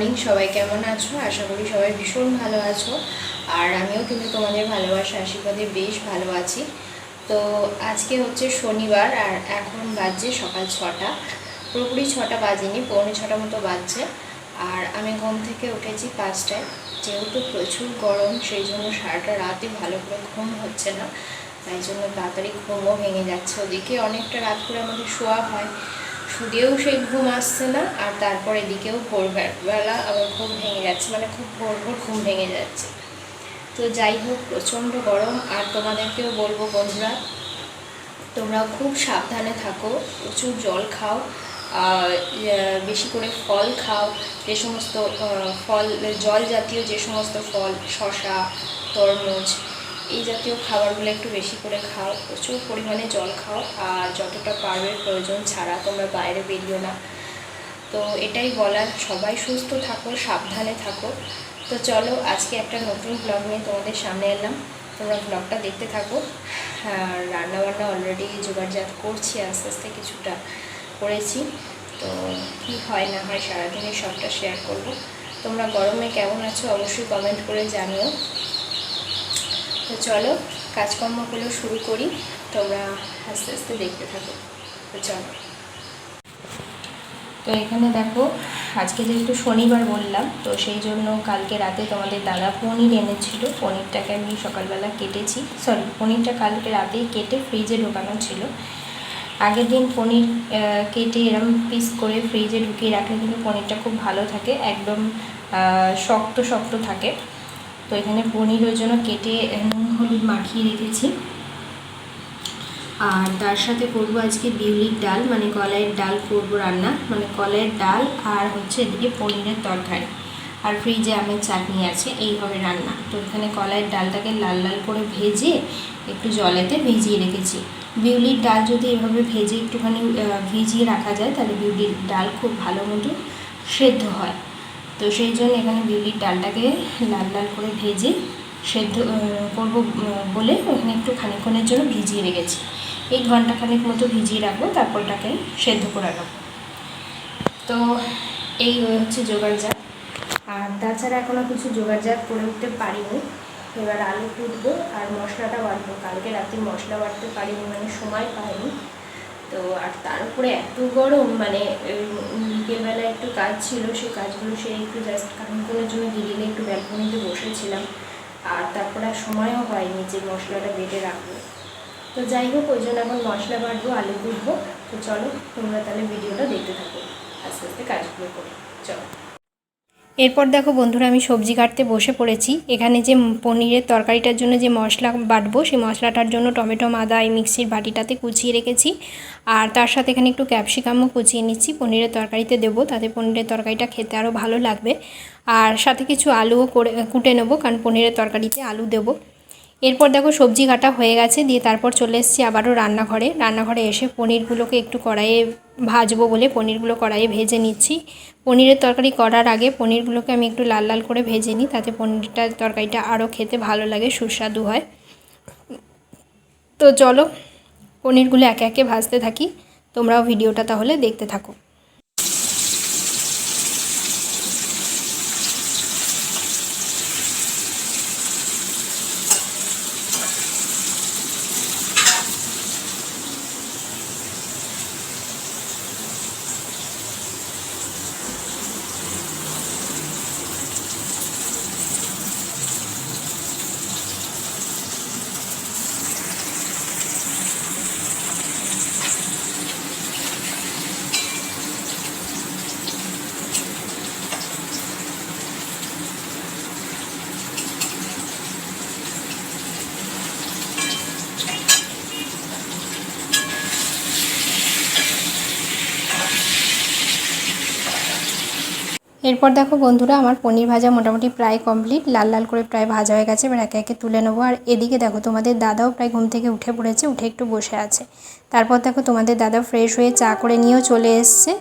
Morning সবাই কেমন আছো? আশা করি সবাই ভীষণ ভালো আছো। আর আমিও কিন্তু তোমাদের ভালোবাসা আশীর্বাদে বেশ ভালো আছি। তো আজকে হচ্ছে শনিবার আর এখন বাজছে সকাল ছটা। পুরোপুরি ছটা বাজেনি, পৌনে ছটা মতো বাজছে। আর আমি ঘুম থেকে উঠেছি পাঁচটায়। যেহেতু প্রচুর গরম, সেই জন্য সারাটা রাতে ভালো করে ঘুম হচ্ছে না। তাই জন্য তাড়াতাড়ি ঘুমও ভেঙে যাচ্ছে। ওদিকে অনেকটা রাত করে আমাদের শোয়া হয়। শুধেও সেই ঘুম আসছে না আর তারপর এদিকেও ভোরবেলা আবার ঘুম ভেঙে যাচ্ছে মানে খুব ভোর ভোর ঘুম ভেঙে যাচ্ছে। তো যাই হোক প্রচণ্ড গরম আর তোমাদেরকেও বলব বন্ধুরা তোমরা খুব সাবধানে থাকো প্রচুর জল খাও আর, বেশি করে ফল খাও যে সমস্ত ফল জল জাতীয় যে সমস্ত ফল শশা তরমুজ এই জাতীয় খাবারগুলো একটু বেশি করে খাও, প্রচুর পরিমাণে জল খাও, আর যতটা পারবে প্রয়োজন ছাড়া তোমরা বাইরে বেরিও না। তো এটাই বলার, সবাই সুস্থ থাকো, সাবধানে থাকো। তো চলো, আজকে একটা নতুন ব্লগ নিয়ে তোমাদের সামনে এলাম। তোমরা ব্লগটা দেখতে থাকো। আর রান্নাবান্না অলরেডি জোগাড়জাত করছি, আস্তে আস্তে কিছুটা করেছি। তো কি হয় না হয় সারাদিনে সবটা শেয়ার করব। তোমরা গরমে কেমন আছো, অবশ্যই কমেন্ট করে জানিও। তো চলো, কাজকর্মগুলো শুরু করি। তোমরা আস্তে আস্তে দেখতে থাকো। তো চলো। তো এখানে দেখো, আজকে যেহেতু শনিবার বললাম, তো সেই জন্য কালকে রাতে তোমাদের দাদা পনির এনেছিল। পনিরটাকে আমি সকালবেলা কেটেছি। সরি পনিরটা কালকে রাতেই কেটে ফ্রিজে ঢোকানো ছিল। আগের দিন পনির কেটে এরম পিস করে ফ্রিজে ঢুকিয়ে রাখলে কিন্তু পনিরটা খুব ভালো থাকে। একদম শক্ত শক্ত থাকে। তো এখানে পনির ওই জন্য কেটে নুন হলুদ মাখিয়ে রেখেছি। আর তার সাথে করব আজকে বিউলির ডাল মানে কলাইয়ের ডাল করব রান্না মানে কলাইয়ের ডাল আর হচ্ছে এদিকে পনিরের তরকারি। আর ফ্রিজে আমের চাটনি আছে, এই হবে রান্না। তো এখানে কলাইয়ের ডালটাকে লাল লাল করে ভেজে একটু জলেতে ভিজিয়ে রেখেছি। বিউলির ডাল যদি এভাবে ভেজে একটুখানি ভিজিয়ে রাখা যায়, তাহলে বিউলির ডাল খুব ভালো মতো সেদ্ধ হয়। তো সেই জন্য এখানে বিউলির ডালটাকে লাল লাল করে ভেজে সেদ্ধ করব বলে ওখানে একটু খানিক্ষণের জন্য ভিজিয়ে রেখেছি। এই ঘণ্টা খানেক মতো ভিজিয়ে রাখব তারপর ওটাকে সেদ্ধ করে রাখব তো এই হচ্ছে জোগাড়জাত আর তাছাড়া এখনও কিছু জোগাড়জাত করে উঠতে পারিনি। এবার আলু কুটবো আর মশলাটা বাটবো। কালকে রাতে মশলা বাটতে পারিনি মানে সময় পাইনি। তো আর তার উপরে এত গরম মানে বিকেলবেলা একটু কাজ ছিল সেই কাজগুলো সে একটু জাস্ট করার জন্য গিরিলে একটু ব্যালকনিতে বসেছিলাম। আর তারপরে আর সময়ও হয়নি যে মশলাটা বেটে রাখব। তো যাই হোক, ওই জন্য এখন মশলা বাটবো, আলু কুটবো। তো চলো, তোমরা তাহলে ভিডিওটা দেখতে থাকো। আস্তে আস্তে কাজগুলো করি। চলো। এরপর দেখো বন্ধুরা আমি সবজি কাটতে বসে পড়েছি। এখানে যে পনিরের তরকারিটার জন্য যে মশলা বাটবো, সেই মশলাটার জন্য টমেটো আদা এই মিক্সির বাটিটাতে কুচিয়ে রেখেছি। আর তার সাথে এখানে একটু ক্যাপসিকামও কুচিয়ে নিচ্ছি। পনিরের তরকারিতে দেবো, তাতে পনিরের তরকারিটা খেতে আরও ভালো লাগবে। আর সাথে কিছু আলুও করে, কুটে নেব, কারণ পনিরের তরকারিতে আলু দেবো। এরপর দেখো সবজি কাটা হয়ে গেছে, দিয়ে তারপর চলে এসেছি আবারও রান্নাঘরে। রান্নাঘরে এসে পনিরগুলোকে একটু কড়াইয়ে ভাজবো বলে পনিরগুলো কড়াইয়ে ভেজে নিচ্ছি। পনিরের তরকারি করার আগে পনিরগুলোকে আমি একটু লাল লাল করে ভেজে নিই, তাতে পনিরটা তরকারিটা আরও খেতে ভালো লাগে, সুস্বাদু হয়। তো চলো, পনিরগুলো একে একে ভাজতে থাকি, তোমরাও ভিডিওটা তাহলে দেখতে থাকো। এরপর দেখো বন্ধুরা, আমার পনির ভাজা মোটামুটি প্রায় কমপ্লিট লাল লাল করে প্রায় ভাজা হয়ে গেছে, এবার একে একে তুলে নেব। আর এদিকে দেখো, তোমাদের দাদাও প্রায় ঘুম থেকে উঠে পড়েছে, উঠে একটু বসে আছে। তারপর দেখো, তোমাদের দাদা ফ্রেশ হয়ে চা করে নিয়েও চলে এসছে।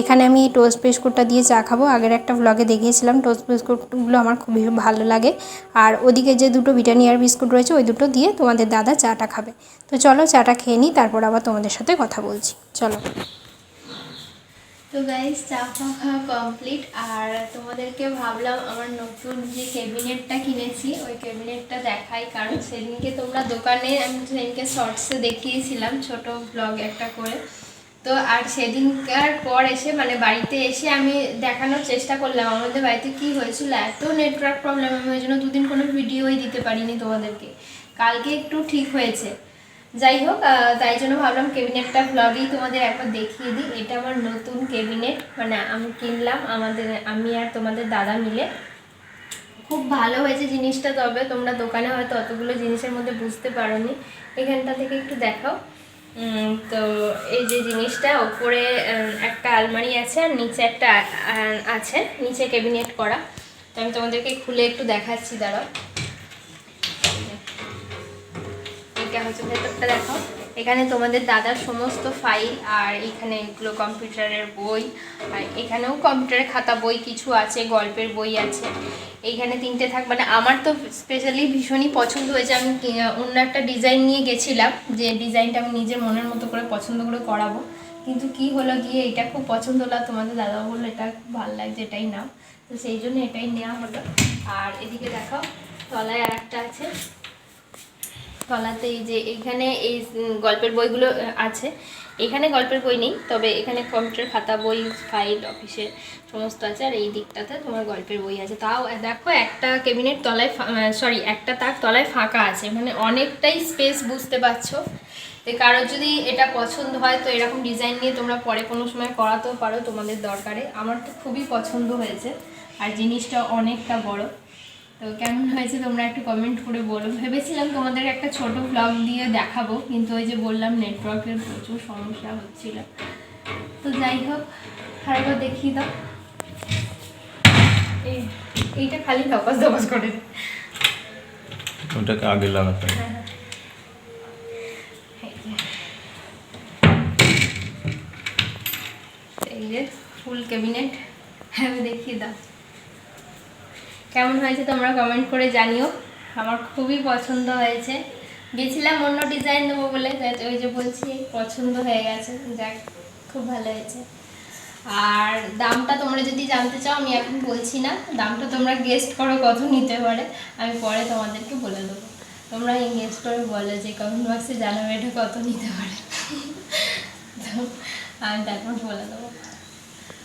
এখানে আমি এই টোস্ট বিস্কুটটা দিয়ে চা খাব। আগের একটা ব্লগে দেখিয়েছিলাম টোস্ট বিস্কুটগুলো আমার খুবই ভালো লাগে। আর ওদিকে যে দুটো ব্রিটানিয়ার বিস্কুট রয়েছে, ওই দুটো দিয়ে তোমাদের দাদা চাটা খাবে। তো চলো, চাটা খেয়ে নিই, তারপর আবার তোমাদের সাথে কথা বলছি। চলো। তো গাইস চা ফা খাওয়া কমপ্লিট আর তোমাদেরকে ভাবলাম আমার নতুন যে ক্যাবিনেটটা কিনেছি, ওই ক্যাবিনেটটা দেখাই, কারণ সেদিনকে তোমরা দোকানে, আমি সেদিনকে শর্টসে দেখিয়েছিলাম, ছোট ব্লগ একটা করে। তো আর সেদিনকার পর এসে মানে বাড়িতে এসে আমি দেখানোর চেষ্টা করলাম। আমাদের বাড়িতে কি হয়েছিল, এত নেটওয়ার্ক প্রবলেম আমি ওই জন্য দুদিন কোনো ভিডিওই দিতে পারিনি তোমাদেরকে। কালকে একটু ঠিক হয়েছে। যাই হোক তাই জন্য ভাবলাম কেবিনেটটা ব্লগেই তোমাদের একবার দেখিয়ে দিই। এটা আমার নতুন কেবিনেট মানে আমি কিনলাম আমাদের, আমি আর তোমাদের দাদা মিলে। খুব ভালো হয়েছে জিনিসটা, তবে তোমরা দোকানে হয়তো অতগুলো জিনিসের মধ্যে বুঝতে পারোনি। এখানটা থেকে একটু দেখাও। তো এই যে জিনিসটা, ওপরে একটা আলমারি আছে আর নিচে একটা আছে, নিচে ক্যাবিনেট করা। তো আমি তোমাদেরকে খুলে একটু দেখাচ্ছি, দাঁড়াও। এটা হচ্ছে ভেতরটা দেখো। এখানে তোমাদের দাদার সমস্ত ফাইল আর এখানে এগুলো কম্পিউটারের বই, আর এখানেও কম্পিউটারের খাতা বই কিছু আছে, গল্পের বই আছে। এইখানে তিনটে থাক মানে আমার তো স্পেশালি ভীষণই পছন্দ হয়েছে। আমি অন্য একটা ডিজাইন নিয়ে গেছিলাম, যে ডিজাইনটা আমি নিজের মনের মতো করে পছন্দ করে করাবো। কিন্তু কি হলো গিয়ে, এটা খুব পছন্দ হলো তোমাদের দাদা বলল, এটা খুব ভালো লাগছে, এটাই নাও। তো সেই জন্য এটাই নেওয়া হলো। আর এদিকে দেখো, তলায় আর একটা আছে। তলাতে এই যে এখানে এই গল্পের বইগুলো আছে। এখানে গল্পের বই নেই, তবে এখানে কম্পিউটার, খাতা, বই, ফাইল, অফিসের সমস্ত আছে, আর এই দিকটাতে তোমার গল্পের বই আছে। তাও দেখো একটা কেবিনেট তলায় সরি একটা তাক তলায় ফাঁকা আছে। মানে অনেকটাই স্পেস বুঝতে পারছ। কারোর যদি এটা পছন্দ হয়, তো এরকম ডিজাইন নিয়ে তোমরা পরে কোনো সময় করাতেও পারো তোমাদের দরকারে। আমার তো খুবই পছন্দ হয়েছে, আর জিনিসটা অনেকটা বড়। তো কেমন হয়েছে তোমরা একটু কমেন্ট করে বলো। ভেবেছিলাম তোমাদের একটা ছোট ব্লগ দিয়ে দেখাবো কিন্তু ওই যে বললাম নেটওয়ার্কের প্রচুর সমস্যা হচ্ছিল। তো যাই হোক আরেকবার দেখিয়ে দাও। এই- এইটা খালি ধপাস ধপাস করে। ওটাকে আগে লাগাতে হবে। এই যে। ফুল ক্যাবিনেট হ্যাঁ দেখিয়ে দাও। কেমন হয়েছে তোমরা কমেন্ট করে জানিও। আমার খুবই পছন্দ হয়েছে। গেছিলাম অন্য ডিজাইন দেবো বলে ওই যে বলছি, পছন্দ হয়ে গেছে। যাক, খুব ভালো হয়েছে। আর দামটা তোমরা যদি জানতে চাও, আমি এখন বলছি না। দামটা তোমরা গেস্ট করো কত নিতে পারে। আমি পরে তোমাদেরকে বলে দেবো। তোমরা গেস্ট করে বলো যে কমেন্ট বক্সে জানাবে এটা কত নিতে পারে। তো আমি তারপর বলে দেবো।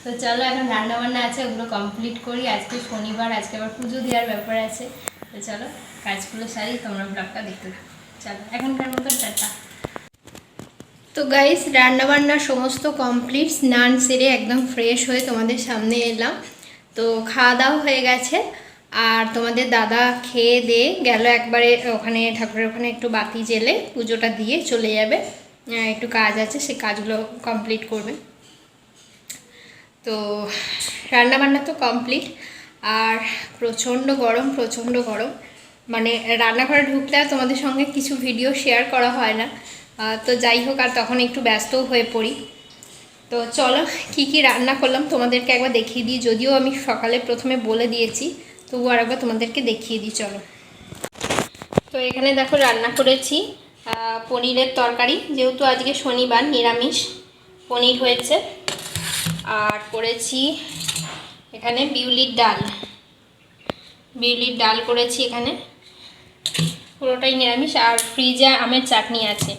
তো চলো, এখন রান্না বান্না আছে, ওগুলো কমপ্লিট করি। আজকে শনিবার, আজকে আবার পুজো দেওয়ার ব্যাপার আছে। তো চলো, কাজগুলো সারি, তোমরা ব্লগটা দেখতে থাকো। চলো, এখনকার মতো টাটা। তো গাইস রান্নাবান্না সমস্ত কমপ্লিট স্নান সেরে একদম ফ্রেশ হয়ে তোমাদের সামনে এলাম। তো খাওয়া দাওয়া হয়ে গেছে, আর তোমাদের দাদা খেয়ে দিয়ে গেল একবারে ওখানে, ঠাকুরের ওখানে একটু বাতি জেলে পুজোটা দিয়ে চলে যাবে। একটু কাজ আছে, সে কাজগুলো কমপ্লিট করবে। তো রান্নাবান্না তো কমপ্লিট আর প্রচণ্ড গরম প্রচণ্ড গরম। মানে রান্নাঘরে ঢুকলে তোমাদের সঙ্গে কিছু ভিডিও শেয়ার করা হয় না। তো যাই হোক, আর তখন একটু ব্যস্তও হয়ে পড়ি। তো চলো, কি কি রান্না করলাম তোমাদেরকে একবার দেখিয়ে দিই। যদিও আমি সকালে প্রথমে বলে দিয়েছি তবু আর একবার তোমাদেরকে দেখিয়ে দিই, চলো। তো এখানে দেখো রান্না করেছি। পনিরের তরকারি, যেহেতু আজকে শনিবার, নিরামিষ। পনির হয়েছে। আর করেছি এখানে বিউলির ডাল। বিউলির ডাল করেছি এখানে। পুরোটাই নিরামিষ আর ফ্রিজে আমের চাটনি আছে।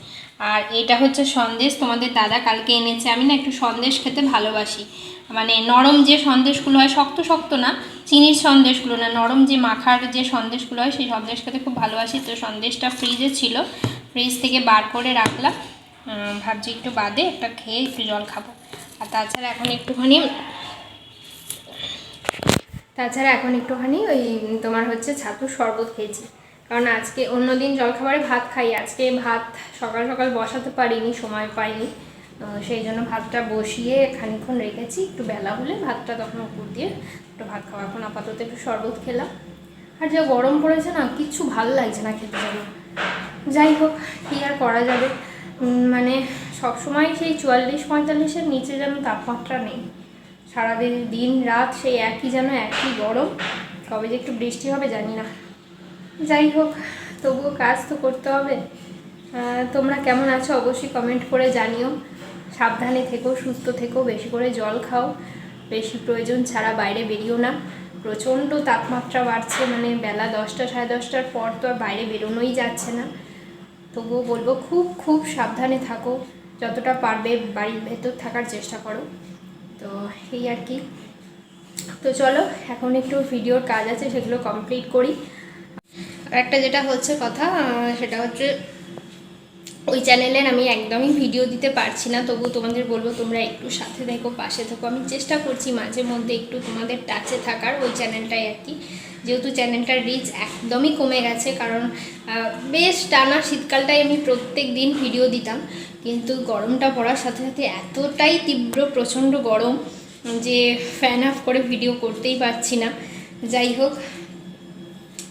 আর এটা হচ্ছে সন্দেশ, তোমাদের দাদা কালকে এনেছে। আমি না একটু সন্দেশ খেতে ভালোবাসি। মানে নরম যে সন্দেশগুলো হয়, শক্ত শক্ত না, চিনির সন্দেশগুলো না, নরম যে মাখার যে সন্দেশগুলো হয়, সেই সন্দেশ খেতে খুব ভালোবাসি। তো সন্দেশটা ফ্রিজে ছিল। ফ্রিজ থেকে বার করে রাখলাম। ভাবছি একটু বাদে একটা খেয়ে একটু জল খাব। আর তাছাড়া এখন একটুখানি, তাছাড়া এখন একটুখানি ওই তোমার হচ্ছে ছাতুর শরবত খেয়েছি। কারণ আজকে অন্যদিন জলখাবারে ভাত খাই, আজকে ভাত সকাল সকাল বসাতে পারিনি, সময় পাইনি। সেই জন্য ভাতটা বসিয়ে খানিক্ষণ রেখেছি, একটু বেলা হলে ভাতটা তখন উপর দিয়ে একটু ভাত খাওয়া। এখন আপাতত একটু শরবত খেলাম। আর যা গরম পড়েছে না, কিচ্ছু ভালো লাগছে না খেতে যেন। যাই হোক, কী আর করা যাবে? মানে সবসময় সেই চুয়াল্লিশ পঁয়তাল্লিশের নিচে যেন তাপমাত্রা নেই। সারাদিন, দিন, রাত সেই একই যেন একই গরম। কবে যে একটু বৃষ্টি হবে, জানি না। যাই হোক, তবুও কাজ তো করতে হবে। তোমরা কেমন আছো অবশ্যই কমেন্ট করে জানিও। সাবধানে থেকো, সুস্থ থেকো, বেশি করে জল খাও। বেশি প্রয়োজন ছাড়া বাইরে বেরিও না। প্রচণ্ড তাপমাত্রা বাড়ছে মানে বেলা দশটা, সাড়ে দশটার পর তো আর বাইরে বেরোনোই যাচ্ছে না। তবুও বলব, খুব খুব সাবধানে থাকো। যতটা পারবে বাড়ির ভেতর থাকার চেষ্টা করো। তো এই আর কি। তো চলো, এখন একটু ভিডিওর কাজ আছে, সেগুলো কমপ্লিট করি। আর একটা যেটা হচ্ছে কথা সেটা হচ্ছে ওই চ্যানেলের আমি একদমই ভিডিও দিতে পারছি না তবু তোমাদের বলব তোমরা একটু সাথে থেকো, পাশে থেকো। আমি চেষ্টা করছি মাঝে মধ্যে একটু তোমাদের টাচে থাকার ওই চ্যানেলটাই আর কি। যেহেতু চ্যানেলটার রিচ একদমই কমে গেছে, কারণ বেশ টানা শীতকালটাই আমি প্রত্যেক দিন ভিডিও দিতাম। কিন্তু গরমটা পড়ার সাথে সাথে এতটাই তীব্র, প্রচণ্ড গরম যে ফ্যান অফ করে ভিডিও করতেই পারছি না। যাই হোক,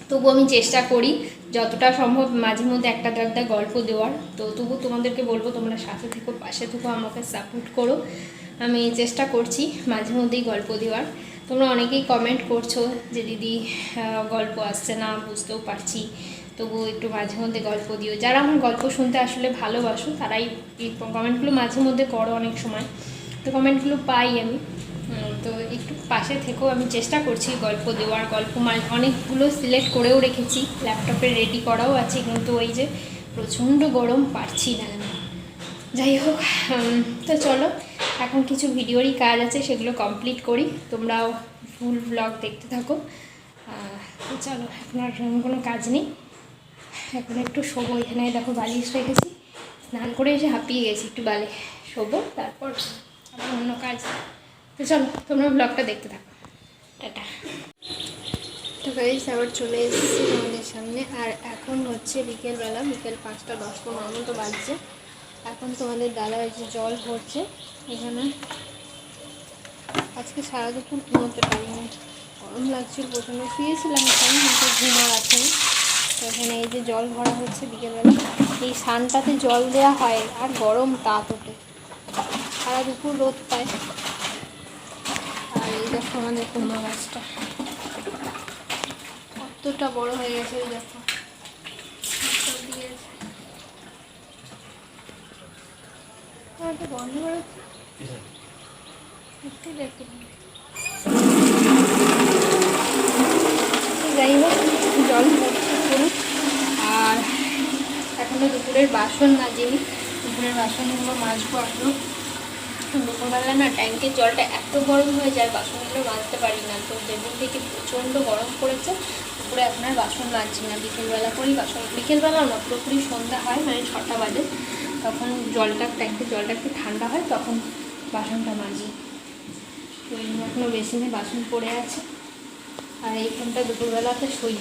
তবু আমি চেষ্টা করি যতটা সম্ভব মাঝে মধ্যে একটা দু একটা গল্প দেওয়ার। তো তবু তোমাদেরকে বলব, তোমরা সাথে থেকো, পাশে থেকো, আমাকে সাপোর্ট করো। আমি চেষ্টা করছি মাঝে মধ্যেই গল্প দেওয়ার। তোমরা অনেকেই কমেন্ট করছ যে, দিদি গল্প আসছে না, বুঝতেও পারছি তবু একটু মাঝে মধ্যে গল্প দিও। যারা আমার গল্প শুনতে আসলে ভালোবাসো, তারাই কমেন্টগুলো মাঝে মধ্যে করো অনেক সময়। তো কমেন্টগুলো পাই আমি। তো একটু পাশে থেকেও আমি চেষ্টা করছি গল্প দেওয়ার। গল্প মানে অনেকগুলো সিলেক্ট করেও রেখেছি। ল্যাপটপে রেডি করাও আছে, কিন্তু ওই যে প্রচণ্ড গরম পারছি না আমি। যাই হোক তো চলো, এখন কিছু ভিডিওরই কাজ আছে, সেগুলো কমপ্লিট করি। তোমরাও ফুল ব্লগ দেখতে থাকো। চলো, এখন আর কোনো কাজ নেই। এখন একটু শোবো, এখানে দেখো বালিশ রেখেছি। স্নান করে এসে হাঁপিয়ে গেছি একটু বালে। শোবো, তারপর আবার অন্য কাজ। তো চলো, তোমরা ব্লগটা দেখতে থাকো। টাটা। তো গাইস আবার চলে এসেছি তোমাদের সামনে। আর এখন হচ্ছে বিকেলবেলা, বিকেল পাঁচটা দশ পনেরো মতো বাজছে। এখন তোমাদের দাদা যে জল ভরছে। এখানে আজকে সারা দুপুর ঘুমোতে পারিনি। গরম লাগছিল, প্রচণ্ড শুয়েছিলাম, এখন কিন্তু ঘুমার আছে। এখানে এই যে জল ভরা হচ্ছে বিকেলবেলা, এই সানটাতে জল দেওয়া হয় আর গরম তাপ ওঠে। সারা দুপুর রোদ পায়। আর এই দেখো আমাদের কুমড়ো গাছটা। কতটা বড় হয়ে গেছে এই দেখো। একটা গন্ধ বেরোচ্ছে যাই হোক, জল এখনও দুপুরের বাসন মাজিনি দুপুরের বাসনগুলো মাজবো এখনও। দুপুরবেলা না ট্যাঙ্কের জলটা এত গরম হয়ে যায়, বাসনগুলো মাজতে পারি না। তো যেদিন থেকে প্রচণ্ড গরম পড়েছে। দুপুরে এখন আর বাসন মাজছি না। বিকেলবেলা করেই বাসন। বিকেলবেলাও না, পুরোপুরি সন্ধ্যা হয় মানে ছটা বাজে। তখন জলটা, ট্যাঙ্কের জলটা একটু ঠান্ডা হয়, তখন বাসনটা মাজি। তো জন্য এখনও বেসিনে বাসন পড়ে আছে। আর এইখানটা দুপুরবেলাতে শুই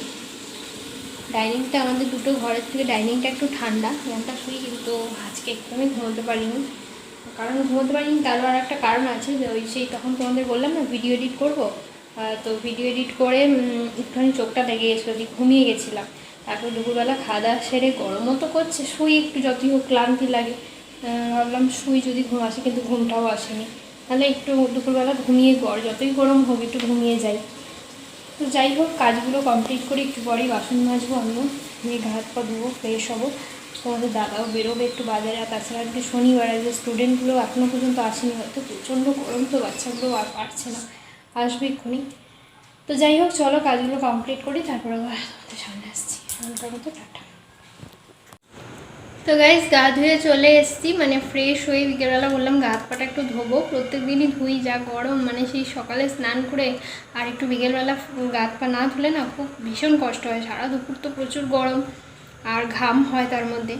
ডাইনিংটা আমাদের দুটো ঘরের থেকে ডাইনিংটা একটু ঠান্ডা এখানটা শুই, কিন্তু আজকে একদমই ঘুমোতে পারিনি। কারণ ঘুমোতে পারিনি, তারও আর একটা কারণ আছে যে ওই সেই তখন তোমাদের বললাম না ভিডিও এডিট করব। তো ভিডিও এডিট করে একটুখানি চোখটা লেগে গেছিল দিয়ে ঘুমিয়ে গেছিলাম। তারপর দুপুরবেলা খাওয়া দাওয়া সেরে গরমও তো করছে, শুই একটু যতই হোক ক্লান্তি লাগে। ভাবলাম শুই যদি ঘুম আসে, কিন্তু ঘুমটাও আসেনি। তাহলে একটু দুপুরবেলা ঘুমিয়ে গড়, যতই গরম হোক, একটু ঘুমিয়ে যাই। তো যাই হোক, কাজগুলো কমপ্লিট করে একটু পরেই বাসন মাজবো আমিও। নিয়ে ঘাত পা ধুবো ফ্রেশ হব। তোমাদের দাদাও বেরোবে একটু বাজারে, আর তাছাড়া আজকে শনিবার, আজকে স্টুডেন্টগুলো এখনও পর্যন্ত আসেনি, হয়তো প্রচণ্ড গরম তো, বাচ্চাগুলো আর পারছে না। আসবে এক্ষুনি। তো যাই হোক, চলো কাজগুলো কমপ্লিট করি, তারপরে আবার তোমাদের সামনে আসছি। এখনকার মতো টাটা। তো গাইজ গা ধুয়ে চলে এসেছি। মানে ফ্রেশ হয়ে বিকেলবেলা বললাম গা হাত পাটা একটু ধোবো। প্রত্যেক দিনই ধুই, যা গরম মানে সেই সকালে স্নান করে আর একটু বিকেলবেলা গা হাত পা না ধুলে না খুব ভীষণ কষ্ট হয়। সারা দুপুর তো প্রচুর গরম আর ঘাম হয় তার মধ্যে।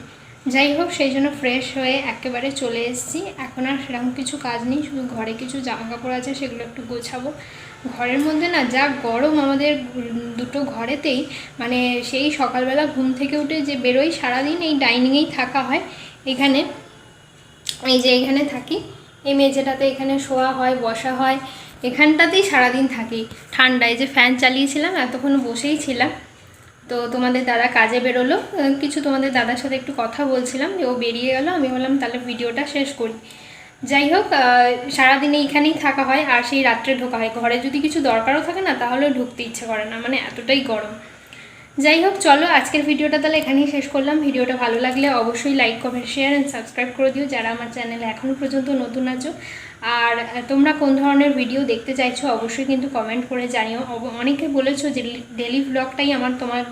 যাই হোক, সেই জন্য ফ্রেশ হয়ে একেবারে চলে এসেছি। এখন আর সেরকম কিছু কাজ নেই, শুধু ঘরে কিছু জামা কাপড় আছে, সেগুলো একটু গোছাবো। ঘরের মধ্যে না যা গরম আমাদের দুটো ঘরেতেই মানে সেই সকালবেলা ঘুম থেকে উঠে যে বেরোই, সারাদিন এই ডাইনিংয়েই থাকা হয়। এখানে, এই যে এখানে থাকি, এই মেঝেটাতে এখানে শোয়া হয়, বসা হয়। এখানটাতেই সারাদিন থাকি। ঠান্ডায় যে ফ্যান চালিয়েছিলাম, এতক্ষণ বসেই ছিলাম। তো তোমাদের দাদা কাজে বেরোলো। কিছু তোমাদের দাদার সাথে একটু কথা বলছিলাম যে ও বেরিয়ে গেল। আমি বললাম, তাহলে ভিডিওটা শেষ করি। যাই হোক সারাদিনে এখানেই থাকা হয় আর সেই রাত্রে ঢোকা হয়। ঘরে যদি কিছু দরকারও থাকে না তাহলে ঢুকতে ইচ্ছে করে না। মানে এতটাই গরম। যাই হোক চলো আজকের ভিডিওটা তাহলে এখানেই শেষ করলাম। ভিডিওটা ভালো লাগলে অবশ্যই like comment share and subscribe করে দিও যারা আমার চ্যানেলে এখনও পর্যন্ত নতুন আছো। আর তোমরা কোন ধরনের ভিডিও দেখতে চাইছো অবশ্যই কিন্তু কমেন্ট করে জানিও। অনেকে বলেছ যে ডেলি ব্লগটাই আমার তোমার,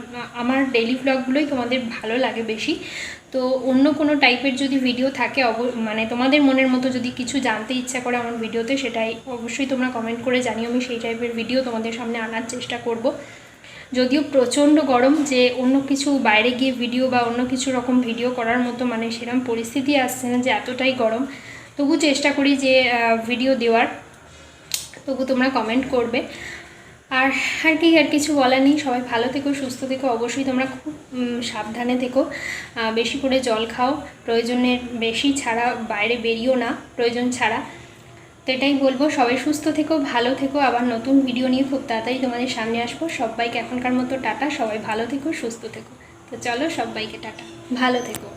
আমার ডেলি ব্লগগুলোই তোমাদের ভালো লাগে বেশি। তো অন্য কোনো টাইপের যদি ভিডিও থাকে অব মানে তোমাদের মনের মতো যদি কিছু জানতে ইচ্ছা করে আমার ভিডিওতে সেটাই অবশ্যই তোমরা কমেন্ট করে জানিও। আমি সেই টাইপের ভিডিও তোমাদের সামনে আনার চেষ্টা করব। যদিও প্রচণ্ড গরম, যে অন্য কিছু বাইরে গিয়ে ভিডিও বা অন্য কিছু রকম ভিডিও করার মতো মানে সেরকম পরিস্থিতি আসছে না যে এতটাই গরম। তবু চেষ্টা করি যে ভিডিও দেওয়ার। তবু তোমরা কমেন্ট করবে। আর আর কি, আর কিছু বলার নেই। সবাই ভালো থেকো, সুস্থ থেকো। অবশ্যই তোমরা খুব সাবধানে থেকো। বেশি করে জল খাও। প্রয়োজনের বেশি ছাড়া বাইরে বেরিও না। প্রয়োজন ছাড়া। তো এটাই বলব, সবাই সুস্থ থেকো, ভালো থেকো, আবার নতুন ভিডিও নিয়ে খুব তাড়াতাড়ি তোমাদের সামনে আসব। সবাইকে এখনকার মতো টাটা, সবাই ভালো থেকো, সুস্থ থেকো। তো চলো সবাইকে টাটা, ভালো থেকো।